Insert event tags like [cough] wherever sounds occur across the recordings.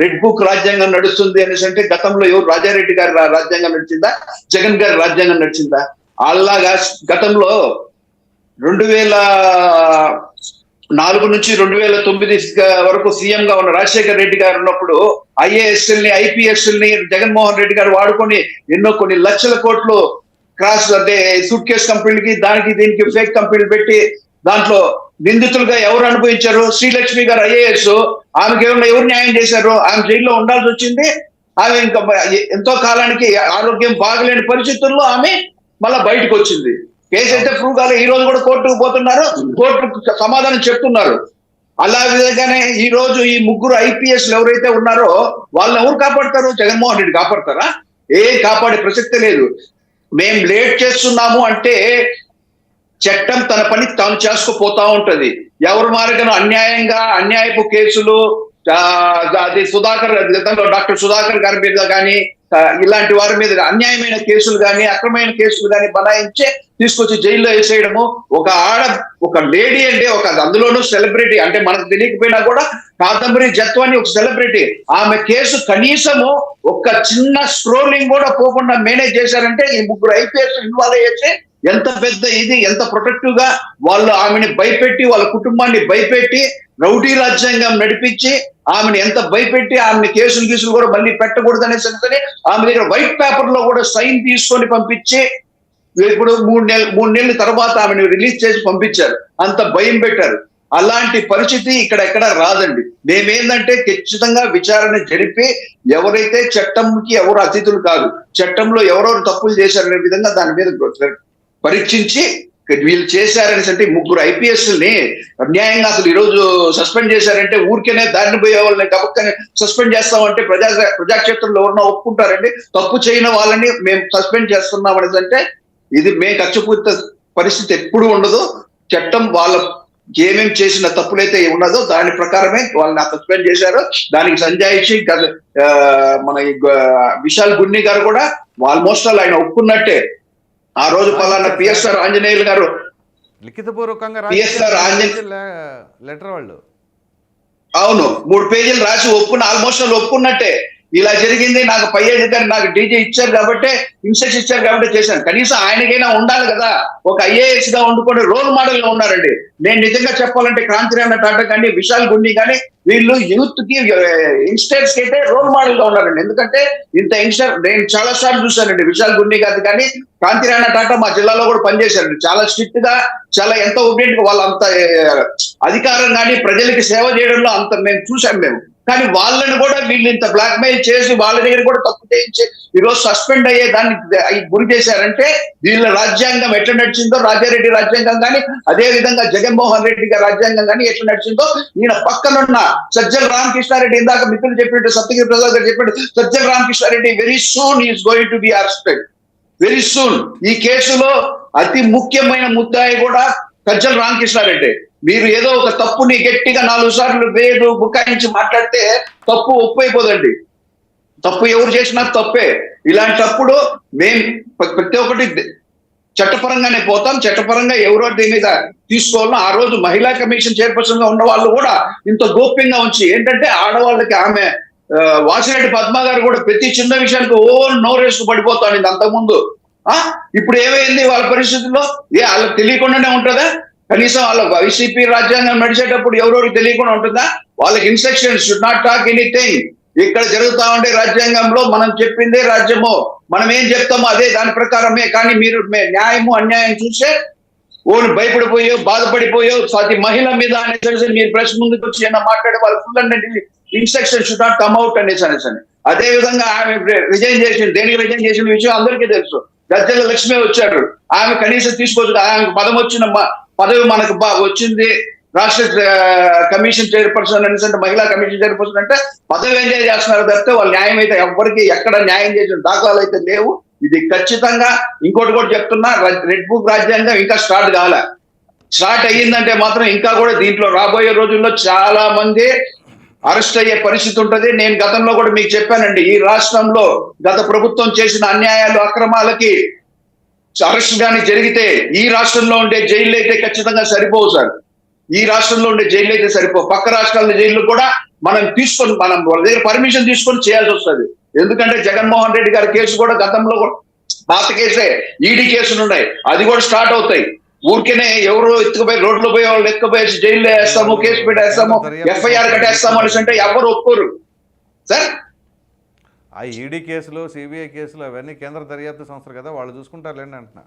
Red book రాజ్యాంగం నడుస్తుంది అనేసి అంటే గతంలో ఎవరు రాజారెడ్డి గారి రాజ్యాంగం నడిచిందా? జగన్ గారి రాజ్యాంగం నడిచిందా? అలాగా గతంలో రెండు వేల నాలుగు నుంచి రెండు వేల తొమ్మిది వరకు సీఎం గా ఉన్న రాజశేఖర్ రెడ్డి గారు ఉన్నప్పుడు ఐఏఎస్ఎల్ని ఐపీఎస్ఎల్ని జగన్మోహన్ రెడ్డి గారు వాడుకొని ఎన్నో కొన్ని లక్షల కోట్లు క్రాస్ అంటే సూట్ కేస్ కంపెనీలకి దానికి దీనికి ఫేక్ కంపెనీలు పెట్టి దాంట్లో నిందితులుగా ఎవరు అనుభవించారు? శ్రీలక్ష్మి గారు ఐఏఎస్. ఆమెకి ఏమన్నా ఎవరు న్యాయం చేశారు? ఆమె జైల్లో ఉండాల్సి వచ్చింది. ఆమె ఇంకా ఎంతో కాలానికి ఆరోగ్యం బాగలేని పరిస్థితుల్లో ఆమె మళ్ళా బయటకు వచ్చింది. కేసు అయితే ప్రూవ్ కాలే. ఈ రోజు కూడా కోర్టుకు పోతున్నారు. కోర్టుకు సమాధానం చెప్తున్నారు. అలా విధంగానే ఈ రోజు ఈ ముగ్గురు ఐపీఎస్ ఎవరైతే ఉన్నారో వాళ్ళని ఎవరు కాపాడతారు? జగన్మోహన్ రెడ్డి కాపాడతారా? ఏం కాపాడే ప్రసక్తి లేదు. మేము లేట్ చేస్తున్నాము అంటే చట్టం తన పని తాను చేసుకుపోతా ఉంటది. ఎవరు మార్గం అన్యాయంగా అన్యాయపు కేసులు అది సుధాకర్ గతంలో డాక్టర్ సుధాకర్ గారి మీద కానీ ఇలాంటి వారి మీద అన్యాయమైన కేసులు కానీ అక్రమైన కేసులు కానీ బనాయించే తీసుకొచ్చి జైల్లో వేసేయడము ఒక ఆడ ఒక లేడీ అంటే ఒక అందులోనూ సెలబ్రిటీ అంటే మనకు తెలియకపోయినా కూడా కాదంబరి జత్వాని ఒక సెలబ్రిటీ. ఆమె కేసు కనీసము ఒక చిన్న స్క్రోలింగ్ కూడా పోకుండా మేనేజ్ చేశారంటే ఈ ముగ్గురు ఐపీఎస్ ఇన్వాల్వ్ అయ్యేసి ఎంత పెద్ద ఇది ఎంత ప్రొటెక్టివ్గా వాళ్ళు ఆమెని భయపెట్టి వాళ్ళ కుటుంబాన్ని భయపెట్టి రౌడీ రాజ్యాంగం నడిపించి ఆమెను ఎంత భయపెట్టి ఆమె కేసులు గీసులు కూడా మళ్ళీ పెట్టకూడదు అనే సంగతిని ఆమె దగ్గర వైట్ పేపర్లో కూడా సైన్ తీసుకొని పంపించి ఇప్పుడు మూడు నెలలు మూడు నెలల తర్వాత ఆమెను రిలీజ్ చేసి పంపించారు. అంత భయం పెట్టారు. అలాంటి పరిస్థితి ఇక్కడ ఎక్కడ రాదండి. మేమేందంటే ఖచ్చితంగా విచారణ జరిపి ఎవరైతే చట్టంకి ఎవరు అతిథులు కాదు చట్టంలో ఎవరెవరు తప్పులు చేశారనే విధంగా దాని మీద పరీక్షించి వీళ్ళు చేశారనేసి అంటే ముగ్గురు ఐపీఎస్ని అన్యాయంగా అసలు ఈరోజు సస్పెండ్ చేశారంటే ఊరికేనే దారిని పోయే వాళ్ళని గబక్కనే సస్పెండ్ చేస్తామంటే ప్రజా ప్రజాక్షేత్రంలో ఎవరన్నా ఒప్పుకుంటారండి. తప్పు చేయని వాళ్ళని మేము సస్పెండ్ చేస్తున్నాం అనేసి అంటే ఇది మేము ఖర్చుపూరిత పరిస్థితి ఎప్పుడు ఉండదు. చట్టం వాళ్ళ ఏమేం చేసిన తప్పులైతే ఉన్నదో దాని ప్రకారమే వాళ్ళని సస్పెండ్ చేశారు. దానికి సంజాయిషి మన విశాల్ గున్ని గారు కూడా ఆల్మోస్ట్ ఆల్ ఆయన ఒప్పుకున్నట్టే ఆ రోజు పలానా పిఎస్ఆర్ ఆంజనేయులు గారు లిఖితపూర్వకంగా లెటర్ వాళ్ళు. అవును మూడు పేజీలు రాసి ఒప్పుకున్న ఆల్మోస్ట్ వాళ్ళు ఒప్పుకున్నట్టే. ఇలా జరిగింది నాకు పై అధికారి నాకు డీజే ఇచ్చారు కాబట్టి ఇన్స్ట్రక్షన్ ఇచ్చారు కాబట్టి చేశాను. కనీసం ఆయనకైనా ఉండాలి కదా. ఒక ఐఏఎస్గా ఉండుకొని రోల్ మోడల్గా ఉన్నారండి. నేను నిజంగా చెప్పాలంటే క్రాంతిరాణ టాటా కానీ విశాల్ గుండి కానీ వీళ్ళు యూత్కి యంగ్స్టర్స్కి అయితే రోల్ మోడల్గా ఉన్నారండి. ఎందుకంటే ఇంత యంగ్స్టర్ నేను చాలా సార్లు చూశానండి విశాల్ గుండి గారి కానీ కాంతిరాణ టాటా మా జిల్లాలో కూడా పనిచేశారండి. చాలా స్ట్రిక్ట్గా చాలా ఎంత ఒబిడియంట్ వాళ్ళు అంత అధికారం కానీ ప్రజలకి సేవ చేయడంలో అంత మేము చూసాం మేము. కానీ వాళ్ళని కూడా వీళ్ళు ఇంత బ్లాక్ మెయిల్ చేసి వాళ్ళ దగ్గర కూడా తప్పు చేయించి ఈ రోజు సస్పెండ్ అయ్యే దాన్ని గురి చేశారంటే వీళ్ళ రాజ్యాంగం ఎట్లా నడిచిందో రాజారెడ్డి రాజ్యాంగం కానీ అదే విధంగా జగన్మోహన్ రెడ్డి గారి రాజ్యాంగం కానీ ఎట్లా నడిచిందో ఈయన పక్కనున్న సజ్జల రామకృష్ణారెడ్డి ఇందాక మిత్రులు చెప్పినట్టు సత్యగిరి ప్రసాద్ గారు చెప్పినట్టు Sajjala Ramakrishna Reddy very soon is going to be arrested very soon ఈ కేసులో అతి ముఖ్యమైన ముద్దాయి కూడా సజ్జల రామకృష్ణారెడ్డి. మీరు ఏదో ఒక తప్పుని గట్టిగా నాలుగు సార్లు వేరు బుకాయించి మాట్లాడితే తప్పు ఒప్పు అయిపోదండి తప్పు ఎవరు చేసినా తప్పే. ఇలాంటప్పుడు మేము ప్రతి ఒక్కటి చట్టపరంగానే పోతాం. చట్టపరంగా ఎవరో దీని మీద తీసుకోవాలో ఆ రోజు మహిళా కమిషన్ చైర్పర్సన్గా ఉన్న వాళ్ళు కూడా ఇంత గోప్యంగా ఉంచి ఏంటంటే ఆడవాళ్ళకి ఆమె వాసిరెడ్డి పద్మ గారు కూడా ప్రతి చిన్న విషయానికి ఓ నోరేసుకు పడిపోతాడు ఇది అంతకుముందు. ఆ? ఇప్పుడు ఏమైంది వాళ్ళ పరిస్థితుల్లో? ఏ వాళ్ళకి తెలియకుండానే ఉంటుందా? కనీసం వాళ్ళ వైసీపీ రాజ్యాంగం నడిచేటప్పుడు ఎవరెవరికి తెలియకుండా ఉంటుందా? వాళ్ళకి instructions should not talk anything ఇక్కడ జరుగుతా ఉండే రాజ్యాంగంలో మనం చెప్పిందే రాజ్యము. మనం ఏం చెప్తామో అదే దాని ప్రకారమే. కానీ మీరు మే- న్యాయము అన్యాయం చూసే ఓను భయపడిపోయో బాధపడిపోయో ప్రతి మహిళ మీద అనేసి మీరు ప్రెస్ ముందుకు వచ్చి ఏమన్నా మాట్లాడే వాళ్ళు full and instruction should not come out అనేసి అనేసి అని అదే విధంగా ఆమె రిజైన్ చేసింది. దేనికి రిజైన్ చేసిన విషయం అందరికీ తెలుసు. గద్దెల లక్ష్మి వచ్చాడు. ఆమె కనీసం తీసుకోవచ్చు. ఆమెకు పదం వచ్చిన పదవి మనకు వచ్చింది. రాష్ట్ర కమిషన్ చైర్పర్సన్ అనేసి అంటే మహిళా కమిషన్ చైర్పర్సన్ అంటే పదవి ఎంజాయ్ చేస్తున్నారు తప్పితే వాళ్ళు న్యాయం అయితే ఎవరికి ఎక్కడ న్యాయం చేసిన దాఖలాలు అయితే లేవు. ఇది ఖచ్చితంగా ఇంకోటి కూడా చెప్తున్నా రెడ్ బుక్ రాజ్యాంగం ఇంకా స్టార్ట్ కాలే. స్టార్ట్ అయ్యిందంటే మాత్రం ఇంకా కూడా దీంట్లో రాబోయే రోజుల్లో చాలా మంది అరెస్ట్ అయ్యే పరిస్థితి ఉంటుంది. నేను గతంలో కూడా మీకు చెప్పానండి ఈ రాష్ట్రంలో గత ప్రభుత్వం చేసిన అన్యాయాలు అక్రమాలకి అరెస్ట్ కానీ జరిగితే ఈ రాష్ట్రంలో ఉండే జైలు అయితే ఖచ్చితంగా సరిపోవు సార్. ఈ రాష్ట్రంలో ఉండే జైలు అయితే సరిపో పక్క రాష్ట్రాల జైలు కూడా మనం తీసుకొని మనం వాళ్ళ దగ్గర పర్మిషన్ తీసుకొని చేయాల్సి వస్తుంది. ఎందుకంటే జగన్మోహన్ రెడ్డి గారి కేసు కూడా గతంలో పాత కేసే ఈడీ కేసులు ఉన్నాయి. అది కూడా స్టార్ట్ అవుతాయి. ఊరికేనే ఎవరు ఎత్తుకుపోయి రోడ్లు పోయి వాళ్ళు ఎత్తుకుపోయి జైల్లో వేస్తాము కేసు పెట్టేస్తాము ఎఫ్ఐఆర్ కట్టేస్తాము అనేసి అంటే ఎవరు ఒప్పుకోరు. సార్ ఆ ఈడీ కేసులు సిబిఐ కేసులు అవన్నీ కేంద్ర దర్యాప్తు సంస్థలు కదా వాళ్ళు చూసుకుంటారులేండి అంటున్నా.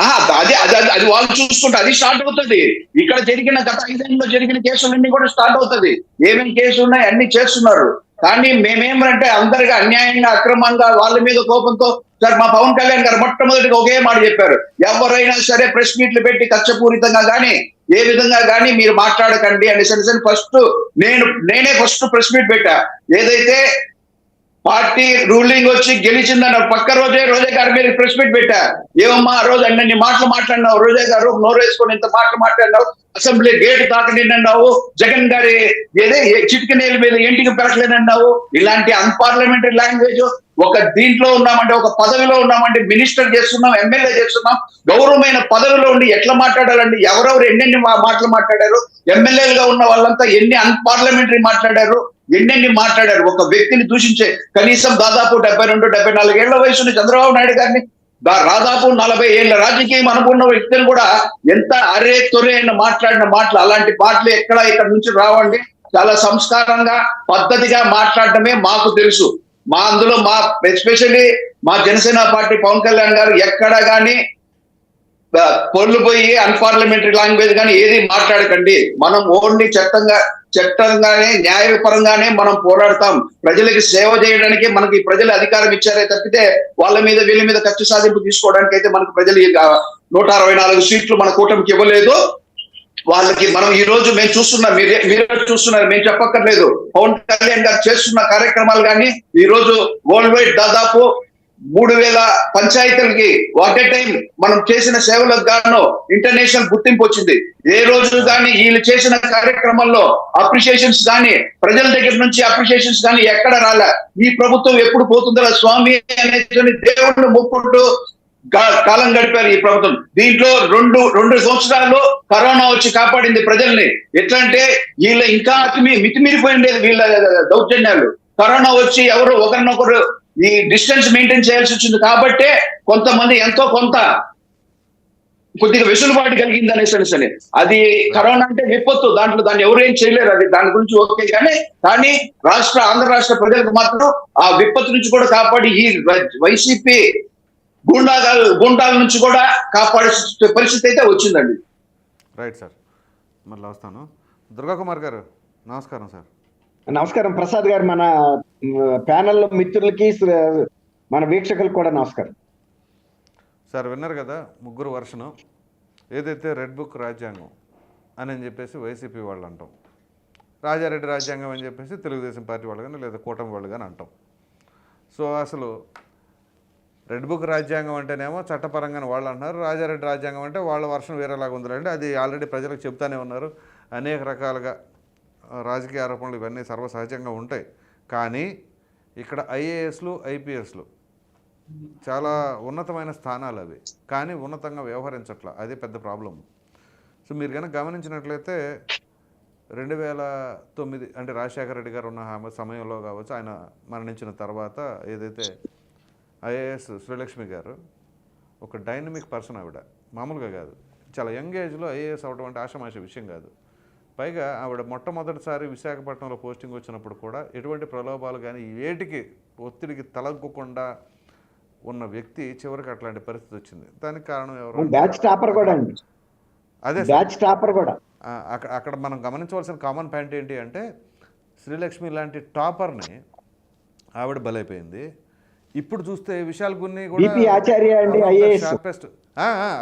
ఆ, అది అది అది- వాళ్ళు చూసుకుంటే అది స్టార్ట్ అవుతుంది. ఇక్కడ జరిగిన గత ఐదేళ్ళలో జరిగిన కేసులన్నీ కూడా స్టార్ట్ అవుతుంది. ఏమేమి కేసులు ఉన్నాయి అన్ని చేస్తున్నారు. కానీ మేమేమంటే అందరిగా అన్యాయంగా అక్రమంగా వాళ్ళ మీద కోపంతో సార్ మా పవన్ కళ్యాణ్ గారు మొట్టమొదటిగా ఒకే మాట చెప్పారు. ఎవరైనా సరే ప్రెస్ మీట్లు పెట్టి కక్షపూరితంగా కానీ ఏ విధంగా కానీ మీరు మాట్లాడకండి అనేసి ఫస్ట్ నేను నేనే ఫస్ట్ ప్రెస్ మీట్ పెట్టా. ఏదైతే పార్టీ రూలింగ్ వచ్చి గెలిచిందన్న పక్క రోజే రోజే గారి మీద ప్రెస్ మీట్ పెట్టారు. ఏమమ్మా ఆ రోజు అన్ని మాటలు మాట్లాడినావు. రోజే గారు నోరు వేసుకొని ఇంత మాటలు మాట్లాడినావు. అసెంబ్లీ గేట్ తాకనిన్నావు జగన్ గారి ఏదే చిటిక నేల మీద ఇంటికి పెరగలేనన్నావు ఇలాంటి అన్పార్లమెంటరీ లాంగ్వేజ్ ఒక దీంట్లో ఉన్నామంటే ఒక పదవిలో ఉన్నామంటే మినిస్టర్ చేస్తున్నాం ఎమ్మెల్యే చేస్తున్నాం. గౌరవమైన పదవిలో ఉండి ఎట్లా మాట్లాడాలండి? ఎవరెవరు ఎన్నెన్ని మా- మాటలు మాట్లాడారు? ఎమ్మెల్యేలుగా ఉన్న వాళ్ళంతా ఎన్ని అన్పార్లమెంటరీ మాట్లాడారు? ఎన్నెన్ని మాట్లాడారు? ఒక వ్యక్తిని దూషించే కనీసం దాదాపు డెబ్బై రెండు డెబ్బై నాలుగేళ్ళ వయసుని చంద్రబాబు నాయుడు గారిని దా- దాదాపు నలభై ఏళ్ళ రాజకీయం అనుకున్న వ్యక్తిని కూడా ఎంత అరే తొరే అని మాట్లాడిన మాటలు అలాంటి మాటలు ఎక్కడ ఇక్కడ నుంచి రావండి? చాలా సంస్కారంగా పద్ధతిగా మాట్లాడటమే మాకు తెలుసు. మా అందులో మా ఎస్పెషల్లీ మా జనసేన పార్టీ పవన్ కళ్యాణ్ గారు ఎక్కడ కానీ ఆ, పొల్లు పోయి అన్పార్లమెంటరీ లాంగ్వేజ్ కానీ ఏది మాట్లాడకండి. మనం ఓన్లీ చట్టంగా చట్టంగానే న్యాయపరంగానే మనం పోరాడతాం. ప్రజలకి సేవ చేయడానికి మనకి ప్రజలు అధికారం ఇచ్చారే తప్పితే వాళ్ళ మీద వీళ్ళ మీద ఖర్చు సాధింపు తీసుకోవడానికి అయితే మనకు ప్రజలు నూట అరవై నాలుగు సీట్లు మన కూటమికి ఇవ్వలేదు. వాళ్ళకి మనం ఈ రోజు మేము చూస్తున్నాం మీరే మీరే చూస్తున్నారు మేము చెప్పక్కర్లేదు. పవన్ కళ్యాణ్ గారు చేస్తున్న కార్యక్రమాలు కానీ ఈ రోజు వరల్డ్ వైడ్ దాదాపు మూడు వేల పంచాయతీలకి ఒకే టైం మనం చేసిన సేవలకు గాను ఇంటర్నేషనల్ గుర్తింపు వచ్చింది. ఏ రోజు కానీ వీళ్ళు చేసిన కార్యక్రమంలో అప్రిషియేషన్స్ కానీ ప్రజల దగ్గర నుంచి అప్రిషియేషన్స్ కానీ ఎక్కడ రాలే. ఈ ప్రభుత్వం ఎప్పుడు పోతుందో స్వామి అనేది దేవుడిని మొక్కుంటూ కాలం గడిపారు ఈ ప్రభుత్వం. దీంట్లో రెండు రెండు సంవత్సరాలు కరోనా వచ్చి కాపాడింది ప్రజల్ని. ఎట్లా అంటే వీళ్ళ ఇంకా అతిమి మితిమీరిపోయిండేది వీళ్ళ దౌర్జన్యాలు. కరోనా వచ్చి ఎవరు ఒకరినొకరు ఈ డిస్టెన్స్ మెయింటైన్ చేయాల్సి వచ్చింది. కాబట్టే కొంతమంది ఎంతో కొంత కొద్దిగా వెసులుబాటు కలిగింది అనేసి సరే. అది కరోనా అంటే విపత్తు. దాంట్లో దాన్ని ఎవరేం చేయలేరు. అది దాని గురించి ఓకే కానీ కానీ రాష్ట్ర ఆంధ్ర రాష్ట్ర ప్రజలకు మాత్రం ఆ విపత్తు నుంచి కూడా కాపాడి ఈ వైసీపీ గుండాగాలు గుండాల నుంచి కూడా కాపాడే పరిస్థితి అయితే వచ్చిందండి. Right sir. మళ్ళీ వస్తాను దుర్గా కుమార్ గారు నమస్కారం సార్. నమస్కారం. ప్రసాద్ గారు మన ప్యానెల్లో మిత్రులకి మన వీక్షకులకు కూడా నమస్కారం. సార్ విన్నారు కదా ముగ్గురు వర్షను. ఏదైతే రెడ్ బుక్ రాజ్యాంగం అని అని చెప్పేసి వైసీపీ వాళ్ళు అంటాం. రాజారెడ్డి రాజ్యాంగం అని చెప్పేసి తెలుగుదేశం పార్టీ వాళ్ళు కానీ లేదా కూటమి వాళ్ళు కానీ అంటాం. సో అసలు రెడ్ బుక్ రాజ్యాంగం అంటేనేమో చట్టపరంగానే వాళ్ళు అంటున్నారు. రాజారెడ్డి రాజ్యాంగం అంటే వాళ్ళ వర్షం వేరేలాగా ఉందండి అది ఆల్రెడీ ప్రజలకు చెప్తానే ఉన్నారు. అనేక రకాలుగా రాజకీయ ఆరోపణలు ఇవన్నీ సర్వసహజంగా ఉంటాయి. కానీ ఇక్కడ ఐఏఎస్లు ఐపీఎస్లు చాలా ఉన్నతమైన స్థానాలు అవి. కానీ ఉన్నతంగా వ్యవహరించట్ల. అదే పెద్ద ప్రాబ్లం సో మీరు కనుక గమనించినట్లయితే రెండు వేల తొమ్మిది అంటే రాజశేఖర రెడ్డి గారు ఉన్న సమయంలో కావచ్చు ఆయన మరణించిన తర్వాత ఏదైతే ఐఏఎస్ శ్రీలక్ష్మి గారు ఒక డైనమిక్ పర్సన్ ఆవిడ. మామూలుగా కాదు. చాలా యంగ్ ఏజ్లో ఐఏఎస్ అవడం అంటే ఆషమాష విషయం కాదు. పైగా ఆవిడ మొట్టమొదటిసారి విశాఖపట్నంలో పోస్టింగ్ వచ్చినప్పుడు కూడా ఎటువంటి ప్రలోభాలు కానీ ఏటికి ఒత్తిడికి తలగ్గకుండా ఉన్న వ్యక్తి చివరికి అట్లాంటి పరిస్థితి వచ్చింది. దానికి కారణం ఎవరు? బ్యాచ్ టాపర్ కూడా అండి. అదే. బ్యాచ్ టాపర్ కూడా. అక్కడ అక్కడ మనం గమనించవలసిన కామన్ పాయింట్ ఏంటి అంటే శ్రీలక్ష్మి లాంటి టాపర్ని ఆవిడ బలైపోయింది. ఇప్పుడు చూస్తే విశాల్ గున్ని కూడా ఆచార్య అండి. షార్పెస్ట్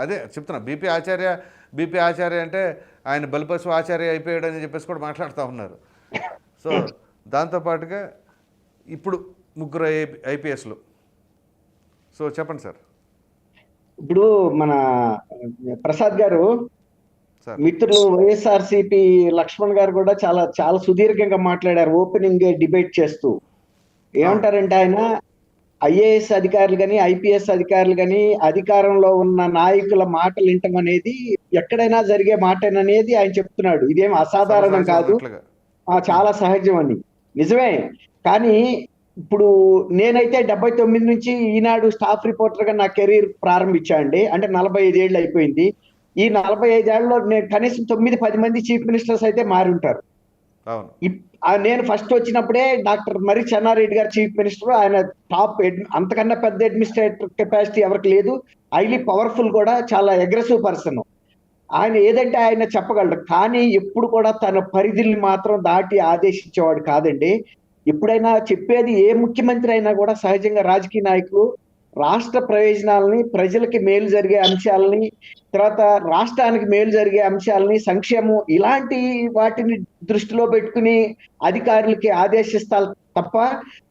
అదే చెప్తున్నా. బీపీ ఆచార్య బీపీ ఆచార్య అంటే ఆయన బలిపశు ఆచార్య అయిపోయాడు అని చెప్పేసి కూడా మాట్లాడుతూ ఉన్నారు. [laughs] సో దాంతోపాటుగా ఇప్పుడు ముగ్గురు ఐ ఐపీఎస్లు. సో చెప్పండి సార్. ఇప్పుడు మన ప్రసాద్ గారు సార్. మిత్రులు వైఎస్ఆర్సిపి లక్ష్మణ్ గారు కూడా చాలా చాలా సుదీర్ఘంగా మాట్లాడారు ఓపెనింగ్ డిబేట్ చేస్తూ. ఏమంటారంటే ఆయన ఐఏఎస్ అధికారులు కానీ ఐపీఎస్ అధికారులు కానీ అధికారంలో ఉన్న నాయకుల మాటలు వింటం అనేది ఎక్కడైనా జరిగే మాటేననేది ఆయన చెప్తున్నాడు. ఇదేం అసాధారణం కాదు. చాలా సహజం అని. నిజమే. కానీ ఇప్పుడు నేనైతే డెబ్బై తొమ్మిది నుంచి ఈనాడు స్టాఫ్ రిపోర్టర్గా నా కెరీర్ ప్రారంభించా అండి అంటే నలభై ఐదేళ్ళు అయిపోయింది. ఈ నలభై ఐదేళ్ళలో నేను కనీసం తొమ్మిది పది మంది చీఫ్ మినిస్టర్స్ అయితే మారి ఉంటారు. నేను ఫస్ట్ వచ్చినప్పుడే డాక్టర్ మరి చెన్నారెడ్డి గారు చీఫ్ మినిస్టర్ ఆయన టాప్ అంతకన్నా పెద్ద అడ్మినిస్ట్రేటర్ కెపాసిటీ ఎవరికి లేదు. హైలీ పవర్ఫుల్ కూడా చాలా అగ్రెసివ్ పర్సన్. ఆయన ఏదంటే ఆయన చెప్పగలడు. కానీ ఎప్పుడు కూడా తన పరిధిని మాత్రం దాటి ఆదేశించేవాడు కాదండి. ఎప్పుడైనా చెప్పేది ఏ ముఖ్యమంత్రి అయినా కూడా సహజంగా రాజకీయ నాయకులు రాష్ట్ర ప్రయోజనాలని ప్రజలకి మేలు జరిగే అంశాలని తర్వాత రాష్ట్రానికి మేలు జరిగే అంశాలని సంక్షేమం ఇలాంటి వాటిని దృష్టిలో పెట్టుకుని అధికారులకి ఆదేశిస్తారు తప్ప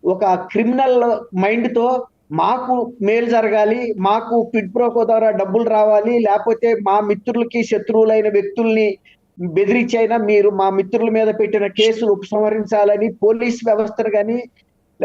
ఒక క్రిమినల్ మైండ్తో మాకు మేలు జరగాలి మాకు పిడ్ప్రోకో ద్వారా డబ్బులు రావాలి లేకపోతే మా మిత్రులకి శత్రువులైన వ్యక్తుల్ని బెదిరించైనా మీరు మా మిత్రుల మీద పెట్టిన కేసులు ఉపసంహరించాలని పోలీస్ వ్యవస్థను కానీ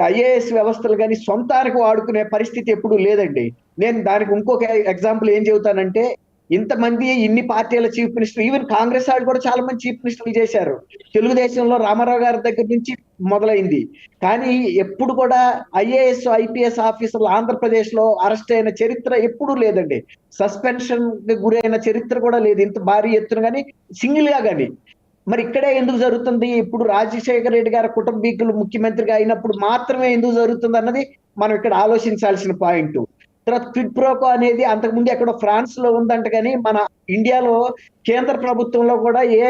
ఐఏఎస్ వ్యవస్థలు కానీ సొంతానికి వాడుకునే పరిస్థితి ఎప్పుడు లేదండి. నేను దానికి ఇంకొక ఎగ్జాంపుల్ ఏం చెబుతానంటే ఇంతమంది ఇన్ని పార్టీల చీఫ్ మినిస్టర్ ఈవెన్ కాంగ్రెస్ వాళ్ళు కూడా చాలా మంది చీఫ్ మినిస్టర్లు చేశారు. తెలుగుదేశంలో రామారావు గారి దగ్గర నుంచి మొదలైంది. కానీ ఎప్పుడు కూడా ఐఏఎస్ ఐపీఎస్ ఆఫీసర్లు ఆంధ్రప్రదేశ్లో అరెస్ట్ అయిన చరిత్ర ఎప్పుడూ లేదండి. సస్పెన్షన్ గురైన చరిత్ర కూడా లేదు. ఇంత భారీ ఎత్తున కానీ సింగిల్గా కానీ. మరి ఇక్కడే ఎందుకు జరుగుతుంది? ఇప్పుడు రాజశేఖర రెడ్డి గారి కుటుంబీకులు ముఖ్యమంత్రిగా అయినప్పుడు మాత్రమే ఎందుకు జరుగుతుంది అన్నది మనం ఇక్కడ ఆలోచించాల్సిన పాయింట్. తర్వాత క్విడ్ ప్రోకో అనేది అంతకుముందు ఎక్కడో ఫ్రాన్స్లో ఉందంట కానీ మన ఇండియాలో కేంద్ర ప్రభుత్వంలో కూడా ఏ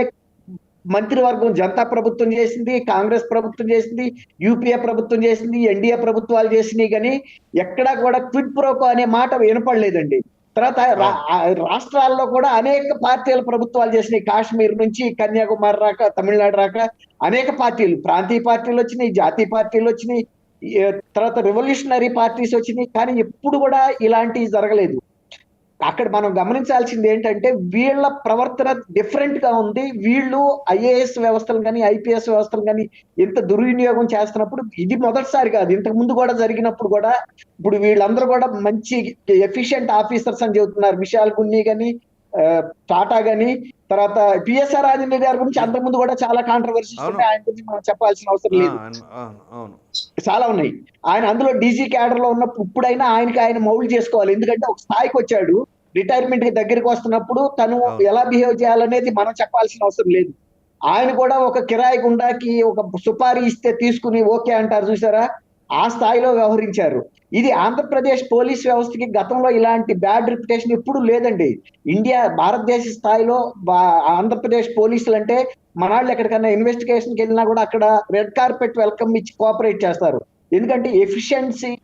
మంత్రివర్గం జనతా ప్రభుత్వం చేసింది కాంగ్రెస్ ప్రభుత్వం చేసింది యూపీఏ ప్రభుత్వం చేసింది ఎన్డీఏ ప్రభుత్వాలు చేసినాయి కానీ ఎక్కడా కూడా క్విడ్ ప్రోకో అనే మాట వినపడలేదండి. తర్వాత రాష్ట్రాల్లో కూడా అనేక పార్టీల ప్రభుత్వాలు చేసినాయి. కాశ్మీర్ నుంచి కన్యాకుమారి రాక తమిళనాడు రాక అనేక పార్టీలు. ప్రాంతీయ పార్టీలు వచ్చినాయి జాతీయ పార్టీలు వచ్చినాయి తర్వాత రెవల్యూషనరీ పార్టీస్ వచ్చినాయి. కానీ ఎప్పుడు కూడా ఇలాంటివి జరగలేదు. అక్కడ మనం గమనించాల్సింది ఏంటంటే వీళ్ళ ప్రవర్తన డిఫరెంట్గా ఉంది. వీళ్ళు ఐఏఎస్ వ్యవస్థలు కానీ ఐపీఎస్ వ్యవస్థలు కానీ ఇంత దుర్వినియోగం చేస్తున్నప్పుడు ఇది మొదటిసారి కాదు. ఇంతకు ముందు కూడా జరిగినప్పుడు కూడా ఇప్పుడు వీళ్ళందరూ కూడా మంచి ఎఫిషియెంట్ ఆఫీసర్స్ అని చెబుతున్నారు. విశాల్ గున్ని గాని ఆ, టాటా గాని తర్వాత పిఎస్ఆర్ రాజేంద్ర గారి గురించి అంతకుముందు కూడా చాలా కాంట్రవర్సీస్. ఉన్నాయి ఆయన గురించి మనం చెప్పాల్సిన అవసరం లేదు. చాలా ఉన్నాయి. ఆయన అందులో డీజీ క్యాడర్లో ఉన్నప్పుడు ఇప్పుడైనా ఆయనకి ఆయన మౌల్డ్ చేసుకోవాలి. ఎందుకంటే ఒక స్థాయికి వచ్చాడు. రిటైర్మెంట్కి దగ్గరికి వస్తున్నప్పుడు తను. ఎలా బిహేవ్ చేయాలనేది మనం చెప్పాల్సిన అవసరం లేదు. ఆయన కూడా ఒక కిరాయి గుండాకి ఒక సుపారీ ఇస్తే తీసుకుని ఓకే అంటారు చూసారా? ఆ స్థాయిలో వ్యవహరించారు. ఇది ఆంధ్రప్రదేశ్ పోలీస్ వ్యవస్థకి గతంలో ఇలాంటి బ్యాడ్ రిప్యుటేషన్ ఎప్పుడు లేదండి. ఇండియా భారతదేశ స్థాయిలో బా- ఆంధ్రప్రదేశ్ పోలీసులు అంటే మనాళ్ళు ఎక్కడికన్నా ఇన్వెస్టిగేషన్కి వెళ్ళినా కూడా అక్కడ రెడ్ కార్పెట్ వెల్కమ్ ఇచ్చి కోఆపరేట్ చేస్తారు. ఎందుకంటే ఎఫిషియన్సీ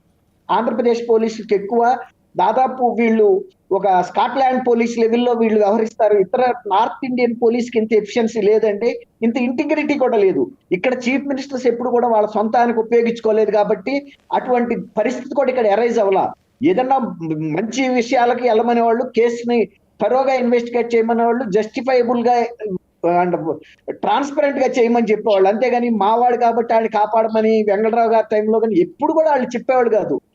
ఆంధ్రప్రదేశ్ పోలీసులకు ఎక్కువ. దాదాపు వీళ్ళు ఒక స్కాట్లాండ్ పోలీస్ లెవెల్లో వీళ్ళు వ్యవహరిస్తారు. ఇతర నార్త్ ఇండియన్ పోలీస్కి ఇంత ఎఫిషియన్సీ లేదంటే ఇంత ఇంటిగ్రిటీ కూడా లేదు. ఇక్కడ చీఫ్ మినిస్టర్స్ ఎప్పుడు కూడా వాళ్ళ సొంతానికి ఉపయోగించుకోలేదు కాబట్టి అటువంటి పరిస్థితి కూడా ఇక్కడ ఎరైజ్ అవ్వాల. ఏదన్నా మంచి విషయాలకి వెళ్ళమనే వాళ్ళు కేసుని తరోగా ఇన్వెస్టిగేట్ చేయమనే వాళ్ళు జస్టిఫైబుల్గా అండ్ ట్రాన్స్పరెంట్గా చేయమని చెప్పేవాళ్ళు. అంతేగాని మావాడు కాబట్టి ఆయన కాపాడమని వెంకటరావు గారి టైంలో కానీ ఎప్పుడు కూడా వాళ్ళు చెప్పేవాళ్ళు కాదు.